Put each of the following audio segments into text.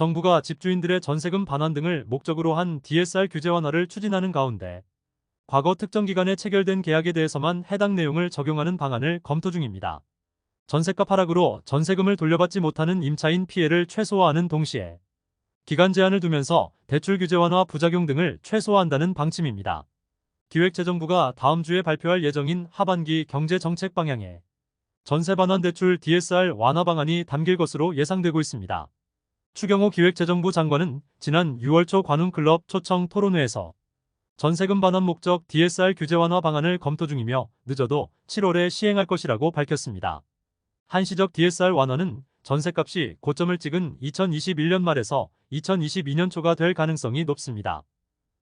정부가 집주인들의 전세금 반환 등을 목적으로 한 DSR 규제 완화를 추진하는 가운데 과거 특정 기간에 체결된 계약에 대해서만 해당 내용을 적용하는 방안을 검토 중입니다. 전세값 하락으로 전세금을 돌려받지 못하는 임차인 피해를 최소화하는 동시에 기간 제한을 두면서 대출 규제 완화 부작용 등을 최소화한다는 방침입니다. 기획재정부가 다음 주에 발표할 예정인 하반기 경제 정책 방향에 전세 반환 대출 DSR 완화 방안이 담길 것으로 예상되고 있습니다. 추경호 기획재정부 장관은 지난 6월 초 관훈클럽 초청 토론회에서 전세금 반환 목적 DSR 규제 완화 방안을 검토 중이며 늦어도 7월에 시행할 것이라고 밝혔습니다. 한시적 DSR 완화는 전세값이 고점을 찍은 2021년 말에서 2022년 초가 될 가능성이 높습니다.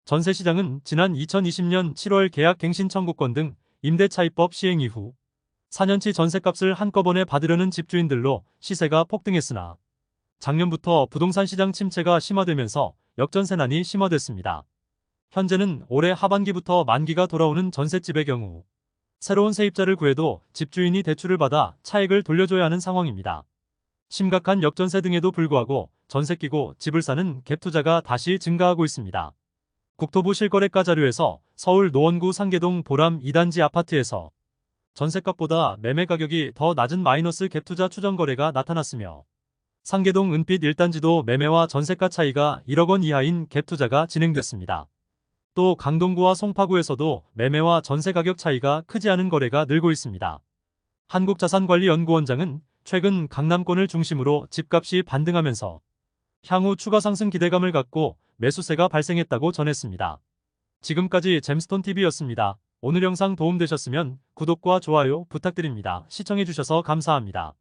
전세 시장은 지난 2020년 7월 계약 갱신 청구권 등 임대차입법 시행 이후 4년치 전세값을 한꺼번에 받으려는 집주인들로 시세가 폭등했으나 작년부터 부동산 시장 침체가 심화되면서 역전세난이 심화됐습니다. 현재는 올해 하반기부터 만기가 돌아오는 전셋집의 경우 새로운 세입자를 구해도 집주인이 대출을 받아 차익을 돌려줘야 하는 상황입니다. 심각한 역전세 등에도 불구하고 전세 끼고 집을 사는 갭 투자가 다시 증가하고 있습니다. 국토부 실거래가 자료에서 서울 노원구 상계동 보람 2단지 아파트에서 전세값보다 매매 가격이 더 낮은 마이너스 갭 투자 추정 거래가 나타났으며 상계동 은빛 1단지도 매매와 전세가 차이가 1억 원 이하인 갭 투자가 진행됐습니다. 또 강동구와 송파구에서도 매매와 전세 가격 차이가 크지 않은 거래가 늘고 있습니다. 한국자산관리연구원장은 최근 강남권을 중심으로 집값이 반등하면서 향후 추가 상승 기대감을 갖고 매수세가 발생했다고 전했습니다. 지금까지 잼스톤TV였습니다. 오늘 영상 도움되셨으면 구독과 좋아요 부탁드립니다. 시청해주셔서 감사합니다.